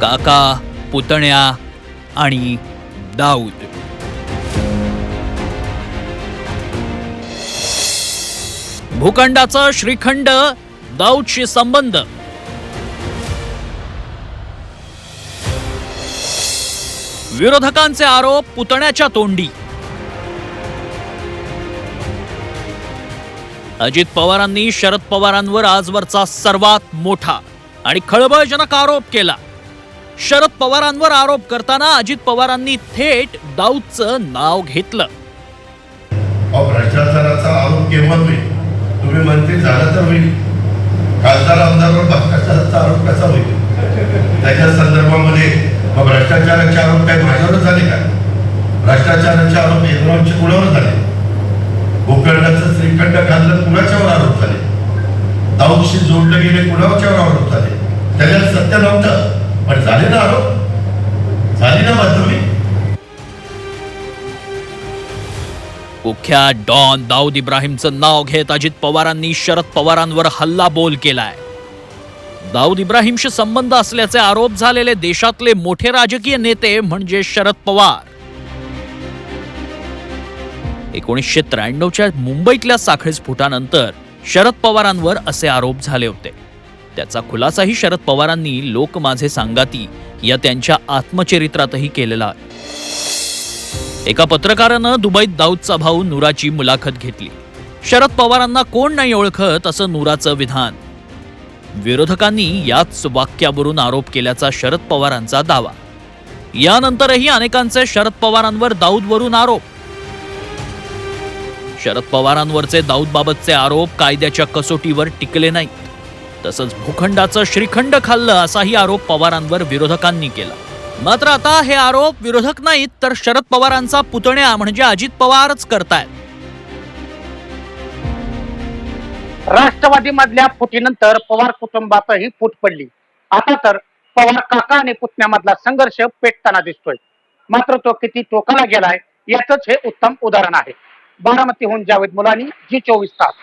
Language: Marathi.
काका पुतण्या आणि दाऊद. भूखंडाचा श्रीखंड दाऊदशी संबंध. विरोधकांचे आरोप पुतण्याच्या तोंडी. अजित पवारांनी शरद पवारांवर आजवरचा सर्वात मोठा आणि खळबळजनक आरोप केला. शरद पवारांवर आरोप करताना अजित पवारांनी थेट दाऊदचं नाव घेतलं. भ्रष्टाचाराचा आरोप केव्हा होईल? तुम्ही मंत्री झाला तर होईल. खासदार आमदारवर भ्रष्टाचाराचा आरोप कसा होईल? त्याच्या संदर्भामध्ये भ्रष्टाचाराचे आरोप काय माझ्यावरच झाले का? भ्रष्टाचाराचे आरोप यंत्रांचे कुणावर झाले? गोकर्णाचं श्रीखंड खाल्लं कुणाच्यावर आरोप झाले? दाऊदशी जोडलं गेले कुणाच्यावर आरोप झाले? त्याच्यात सत्य नव्हतं. पण झाले ना आरोप? झाली ना बातमी कुख्यात डॉन दाऊद इब्राहिमचं नाव घेत अजित पवारांनी शरद पवारांवर हल्ला बोल केलाय. दाऊद इब्राहिमशी संबंध असल्याचे आरोप झालेले देशातले मोठे राजकीय नेते म्हणजे शरद पवार. एकोणीसशे त्र्याण्णवच्या मुंबईतल्या साखळी स्फोटानंतर शरद पवारांवर असे आरोप झाले होते. त्याचा खुलासाही शरद पवारांनी लोक माझे सांगाती या त्यांच्या आत्मचरित्रातही केलेला आहे. एका पत्रकारानं दुबईत दाऊदचा भाऊ नुराची मुलाखत घेतली. शरद पवारांना कोण नाही ओळखत असं नुराचं विधान. विरोधकांनी याच वाक्यावरून आरोप केल्याचा शरद पवारांचा दावा. यानंतरही अनेकांचे शरद पवारांवर दाऊदवरून आरोप. शरद पवारांवरचे दाऊदबाबतचे आरोप कायद्याच्या कसोटीवर टिकले नाहीत तसंच भूखंडाचं श्रीखंड खाल्लं असाही आरोप पवारांवर विरोधकांनी केला. मात्र आता हे आरोप विरोधक नाहीत तर शरद पवारांचा पुतण्या म्हणजे अजित पवारच करतायत. राष्ट्रवादी मधल्या फुटीनंतर पवार कुटुंबातही फूट पडली. आता तर पवार काका आणि पुतण्यामधला संघर्ष पेटताना दिसतोय. मात्र तो किती टोकाला गेलाय याच हे उत्तम उदाहरण आहे. बारामतीहून जावेद मुलानी जी चोवीस तास.